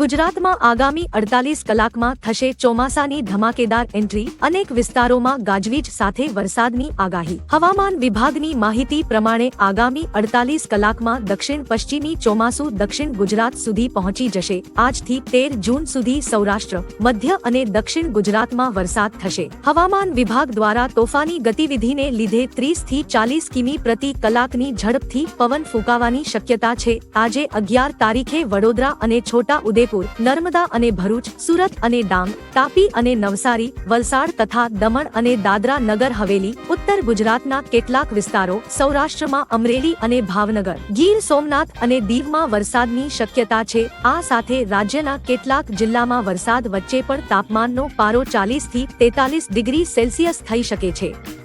ગુજરાતમાં આગામી અડતાલીસ કલાકમાં થશે ચોમાસાની ધમાકેદાર એન્ટ્રી. અનેક વિસ્તારોમાં ગાજવીજ સાથે વરસાદની આગાહી. હવામાન વિભાગની માહિતી પ્રમાણે આગામી અડતાલીસ કલાકમાં દક્ષિણ પશ્ચિમી ચોમાસું દક્ષિણ ગુજરાત સુધી પહોંચી જશે. આજથી તેર જૂન સુધી સૌરાષ્ટ્ર, મધ્ય અને દક્ષિણ ગુજરાતમાં વરસાદ થશે. હવામાન વિભાગ દ્વારા તોફાની ગતિવિધિને લીધે ત્રીસથી ચાલીસ કિમી પ્રતિ કલાકની ઝડપથી પવન ફૂંકાવાની શક્યતા છે. આજે અગિયાર તારીખે વડોદરા અને છોટા ઉદેપુર નર્મદા અને ભરૂચ, સુરત અને ડાંગ, તાપી અને નવસારી, વલસાડ તથા દમણ અને દાદરા નગર હવેલી, ઉત્તર ગુજરાતના કેટલાક વિસ્તારો, સૌરાષ્ટ્રમાં અમરેલી અને ભાવનગર. ગીર સોમનાથ અને દીવમાં વરસાદની શક્યતા છે. આ સાથે રાજ્યના કેટલાક જિલ્લામાં વરસાદ વચ્ચે પણ તાપમાનનો પારો ચાલીસથી તેતાલીસ ડિગ્રી સેલ્સિયસ થઈ શકે છે.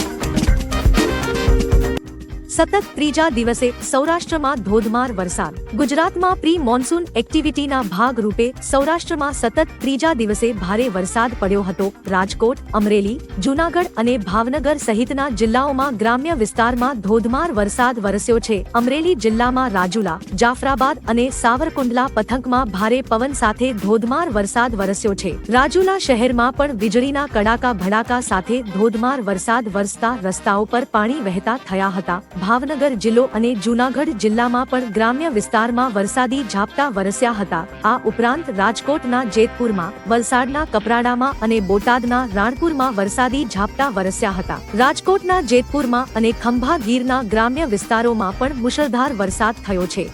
સતત ત્રીજા દિવસે સૌરાષ્ટ્રમાં ધોધમાર વરસાદ. ગુજરાતમાં પ્રી મોન્સૂન એક્ટિવિટીના ભાગરૂપે સૌરાષ્ટ્રમાં સતત ત્રીજા દિવસે ભારે વરસાદ પડ્યો હતો. રાજકોટ, અમરેલી, જૂનાગઢ અને ભાવનગર સહિતના જિલ્લાઓમાં ગ્રામ્ય વિસ્તારમાં ધોધમાર વરસાદ વરસ્યો છે. અમરેલી જિલ્લામાં રાજુલા, જાફરાબાદ અને સાવરકુંડલા પથકમાં ભારે પવન સાથે ધોધમાર વરસાદ વરસ્યો છે. રાજુલા શહેરમાં પણ વીજળીના કડાકા ભડાકા સાથે ધોધમાર વરસાદ વરસતા રસ્તાઓ પર પાણી વહેતા થયા હતા. ભાવનગર જિલ્લો અને જૂનાગઢ જિલ્લામાં પણ ગ્રામ્ય વિસ્તારમાં વરસાદી ઝાપટા વરસ્યા હતા. આ ઉપરાંત રાજકોટના જેતપુરમાં, વલસાડના કપરાડામાં અને બોટાદના રાણપુરમાં વરસાદી ઝાપટા વરસ્યા હતા. રાજકોટના જેતપુરમાં અને ખંભા ગીરના ગ્રામ્ય વિસ્તારોમાં પણ મુશળધાર વરસાદ થયો છે.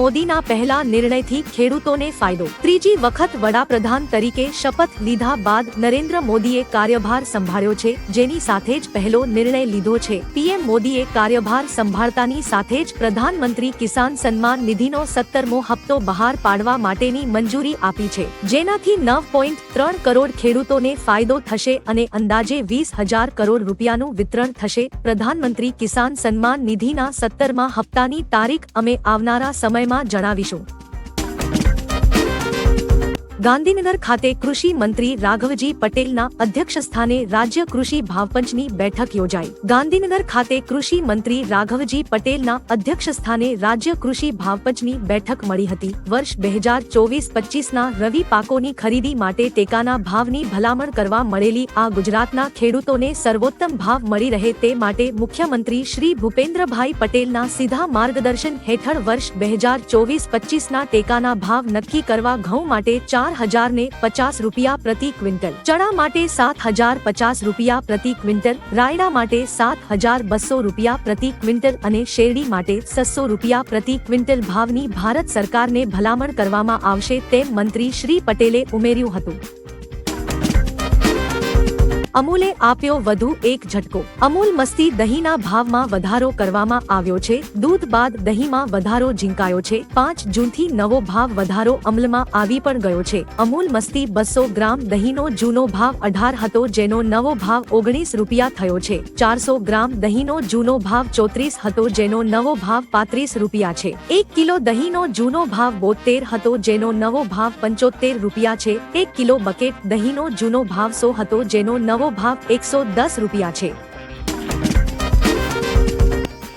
મોદીના પહેલા નિર્ણયથી ખેડૂતોને ફાયદો. ત્રીજી વખત વડાપ્રધાન તરીકે શપથ લીધા બાદ નરેન્દ્ર મોદીએ કાર્યભાર સંભાળ્યો છે, જેની સાથે જ પહેલો નિર્ણય લીધો છે. પીએમ મોદીએ કાર્યભાર સંભાળતાની સાથે જ પ્રધાનમંત્રી કિસાન સન્માન નિધિનો સત્તરમો હપ્તો બહાર પાડવા માટેની મંજૂરી આપી છે. જેનાથી નવ પોઈન્ટ ત્રણ કરોડ ખેડૂતોને ફાયદો થશે અને અંદાજે વીસ હજાર કરોડ રૂપિયાનું વિતરણ થશે. પ્રધાનમંત્રી કિસાન સન્માન નિધિના સત્તરમા હપ્તાની તારીખ અમે આવનારા સમયમાં જણાવીશું. ગાંધીનગર ખાતે કૃષિ મંત્રી રાઘવજી પટેલના અધ્યક્ષસ્થાને રાજ્ય કૃષિ ભાવપંચની બેઠક યોજાઈ. ગાંધીનગર ખાતે કૃષિ મંત્રી રાઘવજી પટેલના અધ્યક્ષસ્થાને રાજ્ય કૃષિ ભાવપંચની બેઠક મળી હતી. વર્ષ બે હજાર ચોવીસ પચીસના રવિ પાકોની ખરીદી માટે ટેકાના ભાવની ભલામણ કરવા મળેલી આ ગુજરાતના ખેડૂતોને સર્વોત્તમ ભાવ મળી રહે તે માટે મુખ્યમંત્રી શ્રી ભૂપેન્દ્રભાઈ પટેલના સીધા માર્ગદર્શન હેઠળ વર્ષ બે હજાર ચોવીસ પચીસના ટેકાના ભાવ નક્કી કરવા ઘઉં માટે ચાર હજાર ને પચાસ રૂપિયા પ્રતિ ક્વિન્ટલ. ચણા માટે સાત હજાર પચાસ રૂપિયા પ્રતિ ક્વિન્ટલ. રાયડા માટે સાત હજાર બસો રૂપિયા પ્રતિ ક્વિન્ટલ અને શેરડી માટે સસો રૂપિયા પ્રતિ ક્વિન્ટલ ભાવની ભારત સરકારને ભલામણ કરવામાં આવશે તેમ મંત્રી શ્રી પટેલે ઉમેર્યું હતું. અમૂલે આપ્યો વધુ એક ઝટકો. અમૂલ મસ્તી દહીંના ભાવમાં વધારો કરવામાં આવ્યો છે. દૂધ બાદ દહીંમાં વધારો ઝીંકાયો છે. પાંચ જૂનથી નવો ભાવ વધારો અમલમાં આવી પણ ગયો છે. અમૂલ મસ્તી બસો ગ્રામ દહીંનો જૂનો ભાવ અઢાર હતો, જેનો નવો ભાવ ઓગણીસ રૂપિયા થયો છે. ચારસો ગ્રામ દહીંનો જૂનો ભાવ ચોત્રીસ હતો, જેનો નવો ભાવ પાંત્રીસ રૂપિયા છે. એક કિલો દહીંનો જૂનો ભાવ બોતેર હતો, જેનો નવો ભાવ પંચોતેર રૂપિયા છે. એક કિલો બકેટ દહીંનો જૂનો ભાવ સો હતો, જેનો નવો ભાવ એકસો દસ રૂપિયા છે.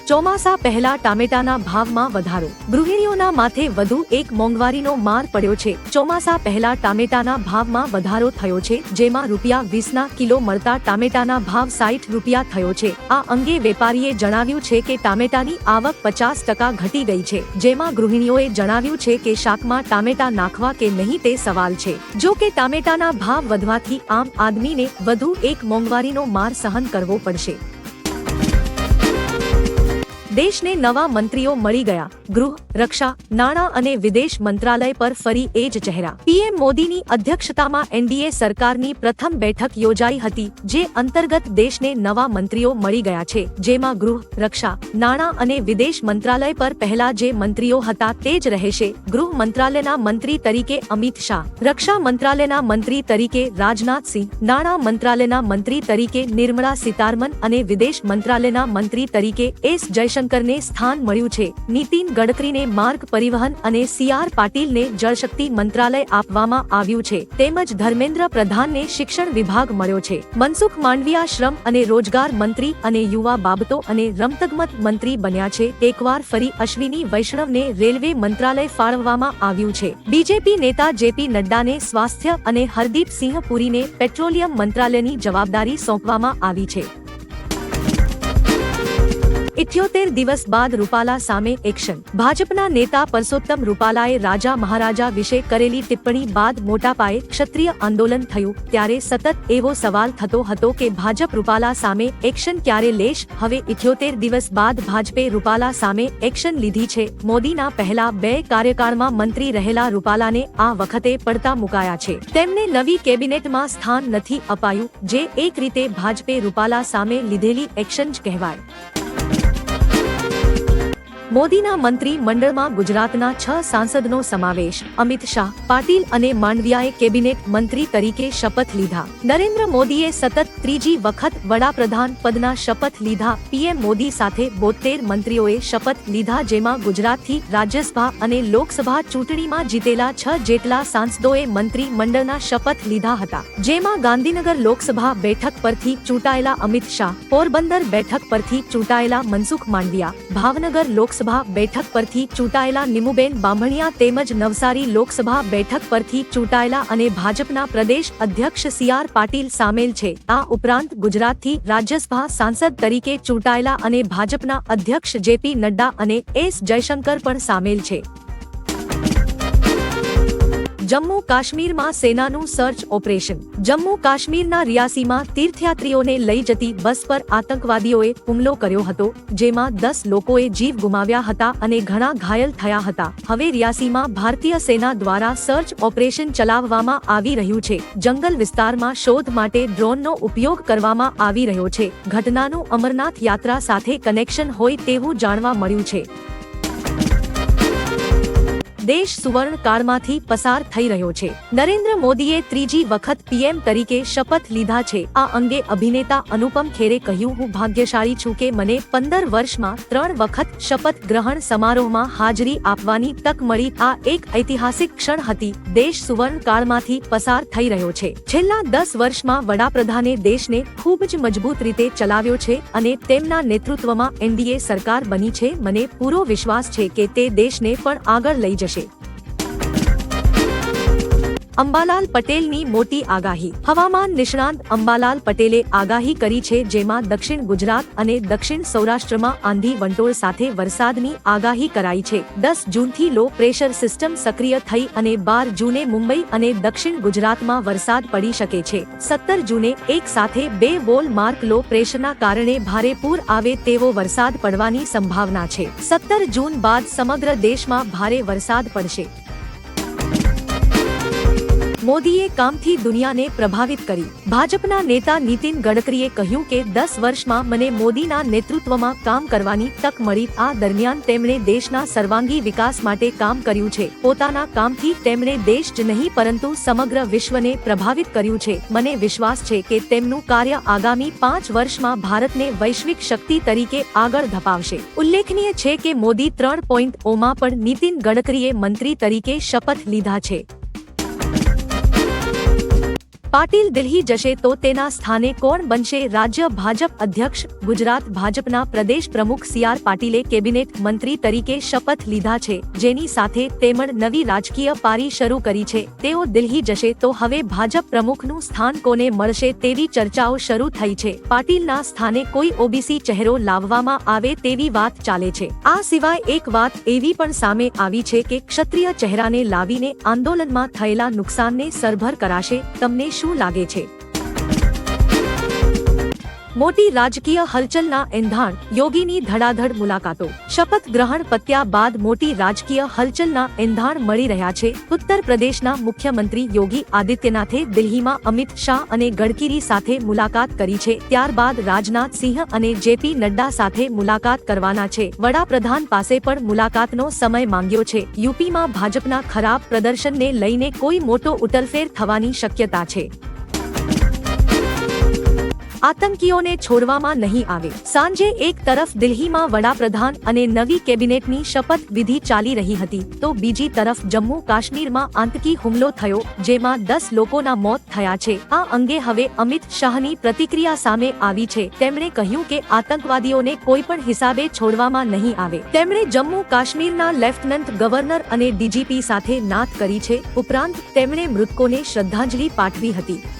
ચોમાસા પહેલા ટામેટાના ભાવમાં વધારો. ગૃહિણીઓના માથે વધુ એક મોંઘવારીનો માર પડ્યો છે. ચોમાસા પહેલા ટામેટાના ભાવમાં વધારો થયો છે, જેમાં રૂપિયા વીસના કિલો મળતા ટામેટાના ભાવ સાઠ રૂપિયા થયો છે. આ અંગે વેપારીએ જણાવ્યું છે કે ટામેટાની આવક પચાસ ટકા ઘટી ગઈ છે, જેમાં ગૃહિણીઓએ જણાવ્યું છે કે શાકમાં ટામેટા નાખવા કે નહીં તે સવાલ છે. જો કે ટામેટાના ભાવ વધવાથી આમ આદમીને વધુ એક મોંઘવારીનો માર સહન કરવો પડશે. દેશને નવા મંત્રીઓ મળી ગયા. ગૃહ, રક્ષા, નાણાં અને વિદેશ મંત્રાલય પર ફરી એ જ ચહેરા. પીએમ મોદીની અધ્યક્ષતામાં એનડીએ સરકારની પ્રથમ બેઠક યોજાઈ હતી, જે અંતર્ગત દેશને નવા મંત્રીઓ મળી ગયા છે. જેમાં ગૃહ, રક્ષા, નાણાં અને વિદેશ મંત્રાલય પર પહેલા જે મંત્રીઓ હતા તે જ રહેશે. ગૃહ મંત્રાલયના મંત્રી તરીકે અમિત શાહ, રક્ષા મંત્રાલયના મંત્રી તરીકે રાજનાથસિંહ નાણાં મંત્રાલયના મંત્રી તરીકે નિર્મળા સીતારમન અને વિદેશ મંત્રાલયના મંત્રી તરીકે એસ. જયશંકર જયશંકરને સ્થાન મળ્યું છે. નીતિન ગડકરીને માર્ગ પરિવહન અને સી આર પાટીલને જળશક્તિ મંત્રાલય આપવામાં આવ્યું છે. તેમજ ધર્મેન્દ્ર પ્રધાનને શિક્ષણ વિભાગ મળ્યો છે. મનસુખ માંડવિયા શ્રમ અને રોજગાર મંત્રી અને યુવા બાબતો અને રમતગમત મંત્રી બન્યા છે. એકવાર ફરી અશ્વિની વૈષ્ણવને રેલવે મંત્રાલય ફાળવવામાં આવ્યું છે. બીજેપી નેતા જેપી નડ્ડાને સ્વાસ્થ્ય અને હરદીપ સિંહ પુરીને પેટ્રોલિયમ મંત્રાલયની જવાબદારી સોંપવામાં આવી છે. ઇઠ્યોતેર દિવસ બાદ રૂપાલા સામે એક્શન. ભાજપના નેતા પરસોત્તમ રૂપાલાએ રાજા મહારાજા વિશે કરેલી ટિપ્પણી બાદ મોટા પાયે ક્ષત્રિય આંદોલન થયું, ત્યારે સતત એવો સવાલ થતો હતો કે ભાજપ રૂપાલા સામે એક્શન ક્યારે લેશ? હવે ઇથ્યોતેર દિવસ બાદ ભાજપે રૂપાલા સામે એક્શન લીધી છે. મોદીના પહેલા બે કાર્યકાળમાં મંત્રી રહેલા રૂપાલાને આ વખતે પડતા મુકાયા છે. તેમને નવી કેબિનેટમાં સ્થાન નથી અપાયું, જે એક રીતે ભાજપે રૂપાલા સામે લીધેલી એક્શન જ કહેવાય. મોદીના મંત્રી મંડળમાં ગુજરાતના છ સાંસદનો સમાવેશ. અમિત શાહ, પાટીલ અને માંડવિયાએ કેબિનેટ મંત્રી તરીકે શપથ લીધા. નરેન્દ્ર મોદીએ સતત ત્રીજી વખત વડાપ્રધાન પદના શપથ લીધા. પીએમ મોદી સાથે બોતેર મંત્રીઓએ શપથ લીધા, જેમાં ગુજરાતથી રાજ્યસભા અને લોકસભા ચૂંટણીમાં જીતેલા છ જેટલા સાંસદોએ મંત્રી મંડળના શપથ લીધા હતા. જેમાં ગાંધીનગર લોકસભા બેઠક પરથી ચૂંટાયેલા અમિત શાહ, પોરબંદર બેઠક પરથી ચૂંટાયેલા મનસુખ માંડવિયા, ભાવનગર લોકસભા બેઠક પરથી ચૂંટાયેલા નિમુબેન બામણિયા તેમજ નવસારી લોકસભા બેઠક પરથી ચૂંટાયેલા અને ભાજપના પ્રદેશ અધ્યક્ષ સી આર પાટીલ સામેલ છે. આ ઉપરાંત ગુજરાતથી રાજ્યસભા સાંસદ તરીકે ચૂંટાયેલા અને ભાજપના અધ્યક્ષ જેપી નડ્ડા અને એસ જયશંકર પણ સામેલ છે. જમ્મુ કાશ્મીરમાં સેનાનું સર્ચ ઓપરેશન. જમ્મુ કાશ્મીરના રિયાસીમાં તીર્થયાત્રીઓને લઈ જતી બસ પર આતંકવાદીઓએ હુમલો કર્યો હતો, જેમાં દસ લોકોએ જીવ ગુમાવ્યા હતા અને ઘણા ઘાયલ થયા હતા. હવે રિયાસીમાં ભારતીય સેના દ્વારા સર્ચ ઓપરેશન ચલાવવામાં આવી રહ્યું છે. જંગલ વિસ્તારમાં શોધ માટે ડ્રોનનો ઉપયોગ કરવામાં આવી રહ્યો છે. ઘટનાનું અમરનાથ યાત્રા સાથે કનેક્શન હોય તેવું જાણવા મળ્યું છે. દેશ સુવર્ણ કાળમાંથી પસાર થઈ રહ્યો છે. નરેન્દ્ર મોદીએ ત્રીજી વખત પીએમ તરીકે શપથ લીધા છે. આ અંગે અભિનેતા અનુપમ ખેરે કહ્યું, હું ભાગ્યશાળી છું કે મને પંદર વર્ષમાં ત્રણ વખત શપથ ગ્રહણ સમારોહમાં હાજરી આપવાની તક મળી. આ એક ઐતિહાસિક ક્ષણ હતી. દેશ સુવર્ણ કાળમાંથી પસાર થઈ રહ્યો છે. છેલ્લા દસ વર્ષમાં વડાપ્રધાને દેશને ખૂબ જ મજબૂત રીતે ચલાવ્યો છે અને તેમના નેતૃત્વમાં એનડીએ સરકાર બની છે. મને પૂરો વિશ્વાસ છે કે તે દેશને પણ આગળ લઈ જશે. અંબાલાલ પટેલની મોટી આગાહી. હવામાન નિષ્ણાંત અંબાલાલ પટેલે આગાહી કરી છે જેમાં દક્ષિણ ગુજરાત અને દક્ષિણ સૌરાષ્ટ્રમાં આંધી વંટોળ સાથે વરસાદની આગાહી કરાઈ છે. દસ જૂનથી લો પ્રેશર સિસ્ટમ સક્રિય થઈ અને બાર જૂને મુંબઈ અને દક્ષિણ ગુજરાતમાં વરસાદ પડી શકે છે. સત્તર જૂને એક સાથે બે વોલ માર્ક લો પ્રેશરના કારણે ભારે પૂર આવે તેવો વરસાદ પડવાની સંભાવના છે. સત્તર જૂન બાદ સમગ્ર દેશમાં ભારે વરસાદ પડશે. મોદીએ કામથી દુનિયાને પ્રભાવિત કરી. ભાજપના નેતા નીતિન ગડકરીએ કહ્યું કે દસ વર્ષમાં મને મોદીના નેતૃત્વમાં કામ કરવાની તક મળી. આ દરમિયાન તેમણે દેશના સર્વાંગી વિકાસ માટે કામ કર્યું છે. પોતાના કામથી તેમણે દેશ જ નહીં, પરંતુ સમગ્ર વિશ્વને પ્રભાવિત કર્યું છે. મને વિશ્વાસ છે કે તેમનું કાર્ય આગામી પાંચ વર્ષમાં ભારતને વૈશ્વિક શક્તિ તરીકે આગળ ધપાવશે. ઉલ્લેખનીય છે કે મોદી ત્રણ પોઈન્ટ ઓમાં પણ નીતિન ગડકરીએ મંત્રી તરીકે શપથ લીધા છે. પાટીલ દિલ્હી જશે તો તેના સ્થાને કોણ બનશે રાજ્ય ભાજપ અધ્યક્ષ? ગુજરાત ભાજપના પ્રદેશ પ્રમુખ સી આર પાટીલે કેબિનેટ મંત્રી તરીકે શપથ લીધા છે. જેની સાથે તેમણ નવી રાજકીય પારી શરૂ કરી છે. તેઓ દિલ્હી જશે તો હવે ભાજપ પ્રમુખનું સ્થાન કોને મળશે તેવી ચર્ચાઓ શરૂ થઈ છે. પાટીલના સ્થાને કોઈ ઓબીસી ચહેરો લાવવામાં આવે તેવી વાત ચાલે છે. આ સિવાય એક વાત એવી પણ સામે આવી છે કે ક્ષત્રિય ચહેરાને લાવીને આંદોલનમાં થયેલા નુકસાનને સરભર કરાશે. તમને શું લાગે છે? મોટી રાજકીય હલચલના એંધાણ, યોગીની ધડાધડ મુલાકાતો. શપથ ગ્રહણ પત્યા બાદ મોટી રાજકીય હલચલના એંધાણ મળી રહ્યા છે. ઉત્તર પ્રદેશના મુખ્યમંત્રી યોગી આદિત્યનાથે દિલ્હીમાં અમિત શાહ અને ગડકરી સાથે મુલાકાત કરી છે. ત્યારબાદ રાજનાથ સિંહ અને જેપી નડ્ડા સાથે મુલાકાત કરવાના છે. વડાપ્રધાન પાસે પણ મુલાકાતનો સમય માંગ્યો છે. યુપીમાં ભાજપના ખરાબ પ્રદર્શનને લઈને કોઈ મોટો ઉટલફેર થવાની શક્યતા છે. આતંકીઓને છોડવામાં નહીં આવે. સાંજે એક તરફ દિલ્હીમાં વડાપ્રધાન અને નવી કેબિનેટની શપથ વિધિ ચાલી રહી હતી, તો બીજી તરફ જમ્મુ કાશ્મીરમાં આતંકી હુમલો થયો, જેમાં દસ લોકોના મોત થયા છે. આ અંગે હવે અમિત શાહની પ્રતિક્રિયા સામે આવી છે. તેમણે કહ્યું કે આતંકવાદીઓને કોઈ પણ હિસાબે છોડવામાં નહીં આવે. તેમણે જમ્મુ કાશ્મીરના લેફ્ટનન્ટ ગવર્નર અને ડીજીપી સાથે નાત કરી છે. ઉપરાંત તેમણે મૃતકોને શ્રદ્ધાંજલિ પાઠવી હતી.